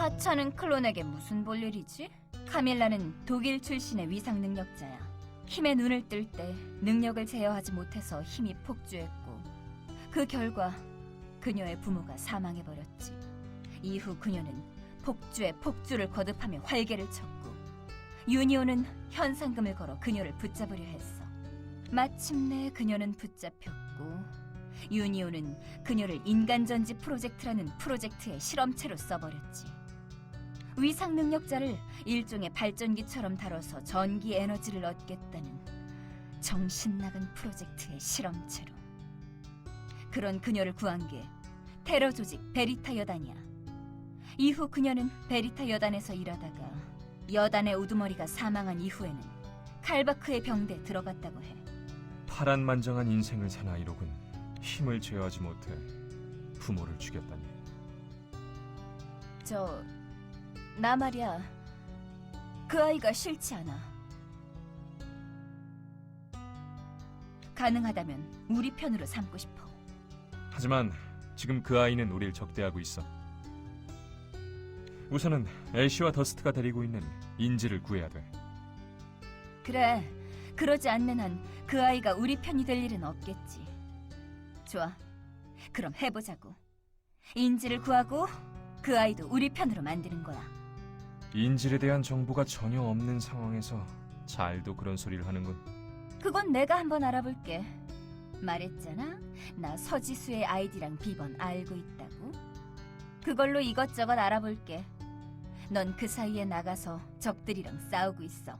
하찮은 클론에게 무슨 볼 일이지? 카밀라는 독일 출신의 위상 능력자야. 힘의 눈을 뜰 때 능력을 제어하지 못해서 힘이 폭주했고 그 결과 그녀의 부모가 사망해버렸지. 이후 그녀는 폭주에 폭주를 거듭하며 활개를 쳤고 유니온은 현상금을 걸어 그녀를 붙잡으려 했어. 마침내 그녀는 붙잡혔고 유니온은 그녀를 인간전지 프로젝트라는 프로젝트의 실험체로 써버렸지. 위상 능력자를 일종의 발전기처럼 다뤄서 전기 에너지를 얻겠다는 정신 나간 프로젝트의 실험체로. 그런 그녀를 구한 게 테러 조직 베리타 여단이야. 이후 그녀는 베리타 여단에서 일하다가 여단의 우두머리가 사망한 이후에는 칼바크의 병대에 들어갔다고 해. 파란만장한 인생을 산 아이로군 힘을 제어하지 못해 부모를 죽였다니 저, 나 말이야. 그 아이가 싫지 않아. 가능하다면 우리 편으로 삼고 싶어. 하지만 지금 그 아이는 우릴 적대하고 있어 우선은 애쉬와 더스트가 데리고 있는 인지를 구해야 돼 그래, 그러지 않는 한 그 아이가 우리 편이 될 일은 없겠지. 좋아, 그럼 해보자고. 인지를 구하고 그 아이도 우리 편으로 만드는 거야. 인질에 대한 정보가 전혀 없는 상황에서 잘도 그런 소리를 하는군 그건 내가 한번 알아볼게. 말했잖아. 나 서지수의 아이디랑 비번 알고 있다고. 그걸로 이것저것 알아볼게. 넌 그 사이에 나가서 적들이랑 싸우고 있어.